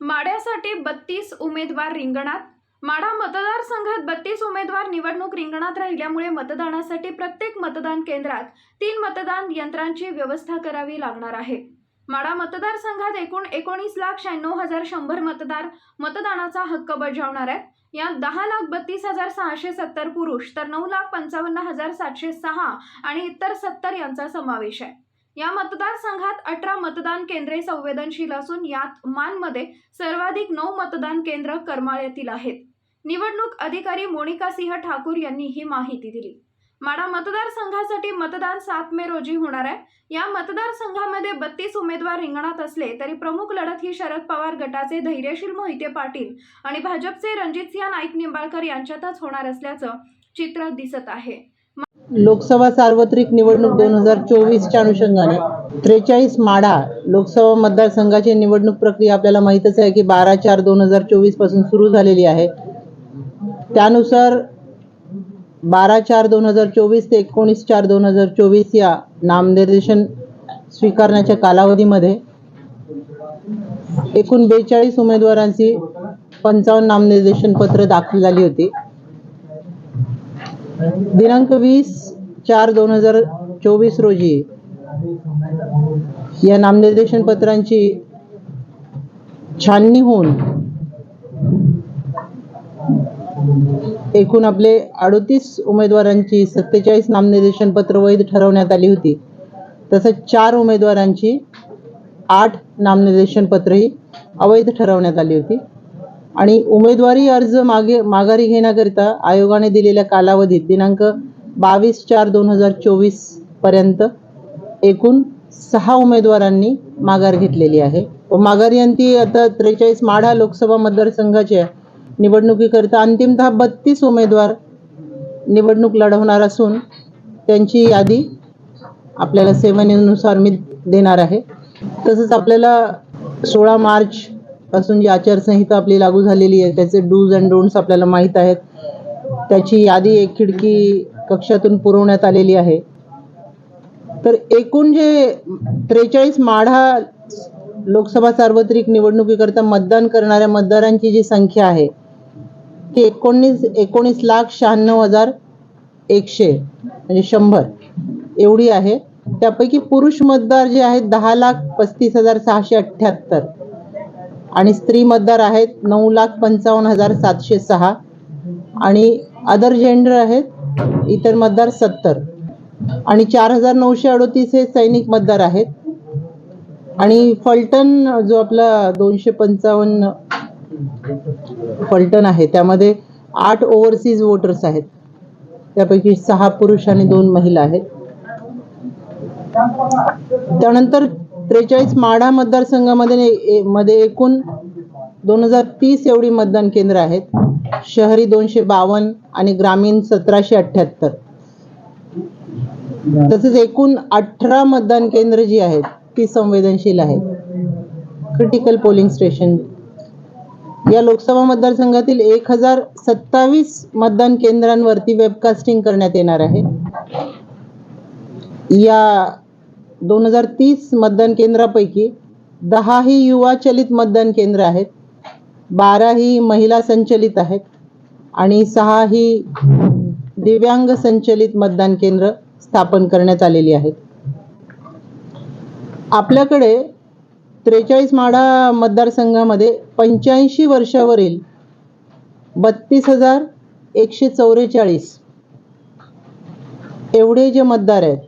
माड्यासाठी बत्तीस उमेदवार रिंगणात. माढा मतदारसंघात बत्तीस उमेदवार निवडणूक रिंगणात राहिल्यामुळे मतदानासाठी प्रत्येक मतदान केंद्रात तीन मतदान यंत्रांची व्यवस्था करावी लागणार आहे. माढा मतदारसंघात एकूण एकोणीस लाख शहाण्णव हजार शंभर मतदार मतदानाचा हक्क बजावणार आहेत. यात दहा लाख बत्तीस हजार सहाशे सत्तर पुरुष तर नऊ लाख पंचावन्न हजार सातशे सहा आणि इतर सत्तर यांचा समावेश आहे. या मतदारसंघात अठरा मतदान केंद्रे संवेदनशील असून यात मानमध्ये सर्वाधिक नऊ मतदान केंद्र करमाळ्यातील आहेत. निवडणूक अधिकारी मोनिका सिंह ठाकूर यांनी ही माहिती दिली. माडा मतदारसंघासाठी मतदान सात मे रोजी होणार आहे. या मतदारसंघामध्ये बत्तीस उमेदवार रिंगणात असले तरी प्रमुख लढत ही शरद पवार गटाचे धैर्यशील मोहिते पाटील आणि भाजपचे रणजितसिंह नाईक निंबाळकर यांच्यातच होणार असल्याचं चित्र दिसत आहे. लोकसभा सार्वत्रिक निवडणूक दोन हजार चोवीसच्या अनुषंगाने. त्रेचाळीस माडा लोकसभा मतदारसंघाची निवडणूक प्रक्रिया आपल्याला माहीतच आहे की बारा चार दोन हजार चोवीसपासून सुरू झालेली आहे. त्यानुसार बारा चार दोन हजार चोवीस ते एकोणीस चार दोन हजार चोवीस या नामनिर्देशन स्वीकारण्याच्या कालावधीमध्ये एकूण बेचाळीस उमेदवारांची पंचावन्न नामनिर्देशन पत्र दाखल झाली होती. दिनांक वीस चार दोन हजार चोवीस रोजी या नामनिर्देशन पत्रांची छाननी होऊन एकूण आपले अडतीस उमेदवारांची सत्तेचाळीस नामनिर्देशन पत्र वैध ठरवण्यात आली होती. तसंच चार उमेदवारांची आठ नामनिर्देशन पत्रही अवैध ठरवण्यात आली होती. आणि उमेदवारी अर्ज मागे माघारी घेण्याकरिता आयोगाने दिलेल्या कालावधीत दिनांक बावीस चार दोन हजार चोवीसपर्यंत एकूण सहा उमेदवारांनी माघार घेतलेली आहे. व माघारी आता त्रेचाळीस माढा लोकसभा मतदारसंघाच्या निवडणुकीकरिता अंतिमतः बत्तीस उमेदवार निवडणूक लढवणार असून त्यांची यादी आपल्याला सेवनेनुसार मी देणार आहे. तसंच आपल्याला सोळा मार्च पासून जी आचारसंहिता आपली लागू झालेली आहे त्याचे डूज अँड डोंट्स आपल्याला माहीत आहेत. त्याची यादी एक खिडकी कक्षातून पुरवण्यात आलेली आहे. तर एकूण जे त्रेचाळीस माढा लोकसभा सार्वत्रिक निवडणुकीकरता मतदान करणाऱ्या मतदारांची जी संख्या आहे ती एकोणीस एकोणीस लाख शहाण्णव हजार एकशे म्हणजे शंभर एवढी आहे. त्यापैकी पुरुष मतदार जे आहेत दहा लाख पस्तीस हजार सहाशे अठ्ठ्याहत्तर. आणि स्त्री मतदार आहेत नऊ लाख पंचावन्न हजार सातशे सहा. आणि अदर जेंडर आहेत इतर मतदार सत्तर. आणि चार हजार नऊशे अडोतीस हे सैनिक मतदार आहेत. आणि फलटण जो आपला दोनशे पंचावन्न फलटण आहे त्यामध्ये आठ ओव्हरसीज वोटर्स आहेत. त्यापैकी सहा पुरुष आणि दोन महिला आहेत. त्यानंतर त्रेचाळीस माढा मतदारसंघामध्ये मध्ये एकूण दोन हजार तीस एवढी मतदान केंद्र आहेत. शहरी दोनशे बावन्न आणि ग्रामीण सतराशे अठ्ठ्याहत्तर. तसेच एकूण अठरा मतदान केंद्र जी आहेत ती संवेदनशील आहेत. क्रिटिकल पोलिंग स्टेशन या लोकसभा मतदारसंघातील एक हजार सत्तावीस मतदान केंद्रांवरती वेबकास्टिंग करण्यात येणार आहे. या दोन हजार तीस मतदान केंद्रापैकी दहा ही युवा चलित मतदान केंद्र आहेत. बारा ही महिला संचलित आहेत. आणि सहा ही दिव्यांग संचलित मतदान केंद्र स्थापन करण्यात आलेली आहेत. आपल्याकडे त्रेचाळीस माढा मतदारसंघामध्ये पंच्याऐंशी वर्षावरील बत्तीस हजार एकशे चौवेचाळीस एवढे जे मतदार आहेत